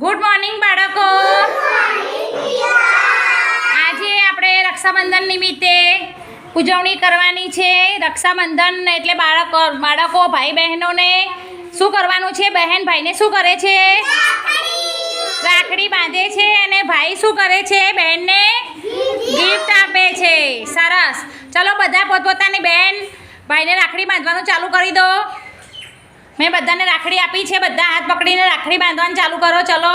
Good morning બાળકો. આજે આપણે રક્ષાબંધન નિમિત્તે ઉજવણી કરવાની છે. રક્ષાબંધન એટલે બાળકો બાળકો, ભાઈ બહેનોને શું કરવાનું છે? બહેન ભાઈને શું કરે છે? રાખડી બાંધે છે અને ભાઈ શું કરે છે? બહેનને ગિફ્ટ આપે છે. સરસ. ચલો બધા પોતપોતાની બહેન ભાઈને રાખડી બાંધવાનું ચાલુ કરી દો. મેં બધાને રાખડી આપી છે બધા હાથ પકડીને રાખડી બાંધવાનું ચાલુ કરો ચલો.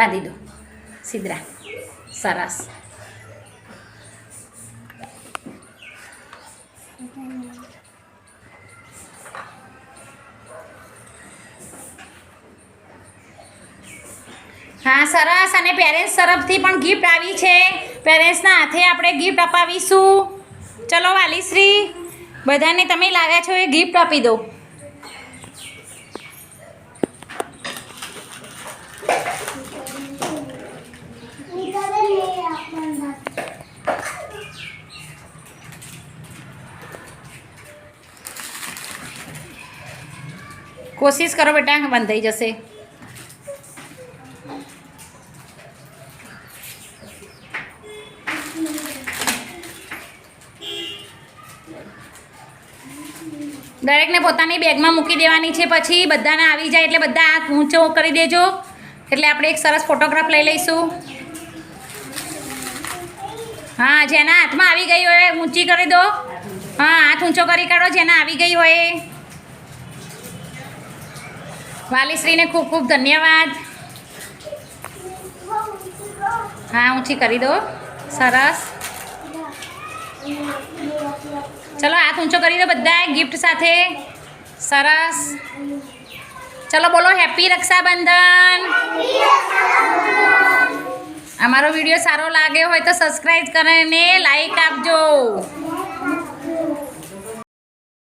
બાંધી દો સિદ્રા સરસ હા, સરસ. અને પેરેન્ટ્સ તરફથી પણ ગિફ્ટ આવી છે. પેરેન્ટ્સના હાથે આપણે ગિફ્ટ અપાવીશું. ચલો વાલીશ્રી બધાને તમે લાવ્યા છો એ ગિફ્ટ આપી દો. કોશિશ કરો બેટા બંધાઈ જશે. દરેકને પોતાની બેગમાં મૂકી દેવાની છે, પછી બધાને આવી જાય એટલે બધા હાથ ઊંચો કરી દેજો. એટલે આપણે એક સરસ ફોટોગ્રાફ લઈ લઈશું. હા, જેના હાથમાં આવી ગઈ હોય, ઊંચી કરી દો. હા, હાથ ઊંચો કરી કાઢો, જેના આવી ગઈ હોય. વાલીશ્રીને ખૂબ ખૂબ ધન્યવાદ. હા, ઊંચી કરી દો. સરસ. ચલો, હાથ ઊંચો કરી દો બધા ગિફ્ટ સાથે. સરસ. ચલો, બોલો હેપી રક્ષાબંધન. અમારો વીડિયો સારો લાગ્યો હોય તો સબસ્ક્રાઈબ કરીને લાઈક આપજો.